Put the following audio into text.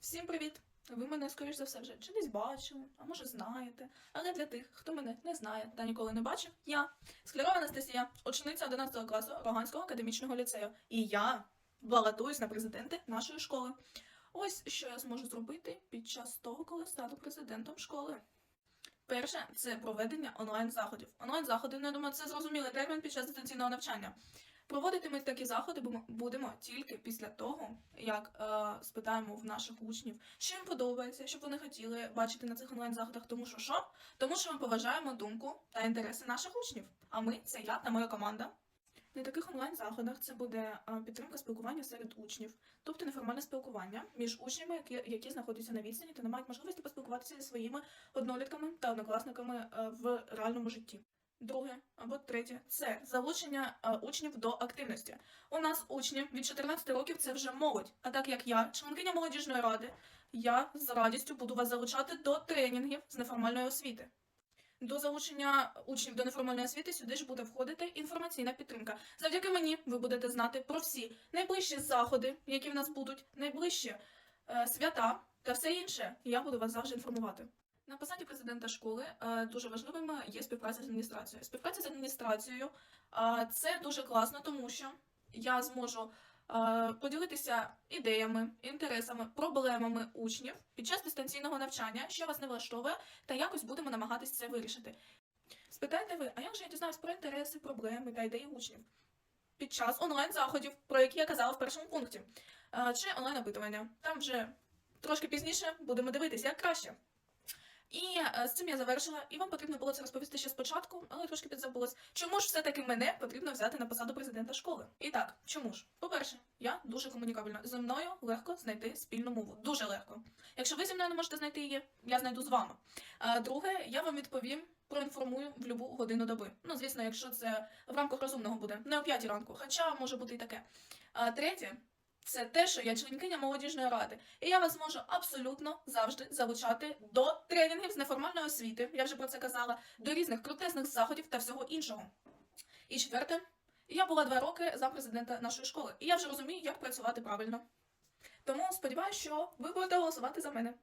Всім привіт! Ви мене, скоріш за все, вже чи десь бачили, а може знаєте. Але для тих, хто мене не знає та ніколи не бачив, я Склярова Анастасія, учениця 11 класу Роганського академічного ліцею. І я балотуюсь на президенти нашої школи. Ось що я зможу зробити під час того, коли стану президентом школи. Перше це проведення онлайн-заходів. Онлайн-заходи, ну, я думаю, це зрозумілий термін під час дистанційного навчання. Проводити ми такі заходи бу- будемо тільки після того, як е, спитаємо в наших учнів, що їм подобається, що б вони хотіли бачити на цих онлайн-заходах. Тому що що? Тому що ми поважаємо думку та інтереси наших учнів. А ми це я та моя команда. На таких онлайн-заходах це буде е, підтримка спілкування серед учнів, тобто неформальне спілкування між учнями, які, які знаходяться на відстані та не мають можливості поспілкуватися зі своїми однолітками та однокласниками е, в реальному житті. Друге або третє це залучення е, учнів до активності. У нас учні від 14 років це вже молодь. А так як я, членкиня молодіжної ради, я з радістю буду вас залучати до тренінгів з неформальної освіти. До залучення учнів до неформальної освіти сюди ж буде входити інформаційна підтримка. Завдяки мені ви будете знати про всі найближчі заходи, які в нас будуть, найближчі е, свята та все інше. Я буду вас завжди інформувати. На посаді президента школи е, дуже важливим є співпраця з адміністрацією. Співпраця з адміністрацією е, це дуже класно, тому що я зможу е, поділитися ідеями, інтересами, проблемами учнів під час дистанційного навчання, що вас не влаштовує, та якось будемо намагатись це вирішити. Спитайте ви, а як же я дізнаюсь про інтереси, проблеми та ідеї учнів? Під час онлайн-заходів, про які я казала в першому пункті, чи онлайн-опитування. Там вже трошки пізніше будемо дивитися, як краще. І е, з цим я завершила, і вам потрібно було це розповісти ще спочатку, але трошки підзабулась. Чому ж все-таки мене потрібно взяти на посаду президента школи? І так, чому ж? По-перше, я дуже комунікабельна. Зі мною легко знайти спільну мову. Дуже легко. Якщо ви зі мною не можете знайти її, я знайду з вами. Друге, я вам відповім, проінформую в будь-яку годину доби. Ну, звісно, якщо це в рамках розумного буде, не о п'ятій ранку, хоча може бути і таке. А третє. Це те, що я членкиня молодіжної ради, і я вас можу абсолютно завжди залучати до тренінгів з неформальної освіти. Я вже про це казала, до різних крутесних заходів та всього іншого. І четверте, я була два роки за президента нашої школи, і я вже розумію, як працювати правильно. Тому сподіваюся, що ви будете голосувати за мене.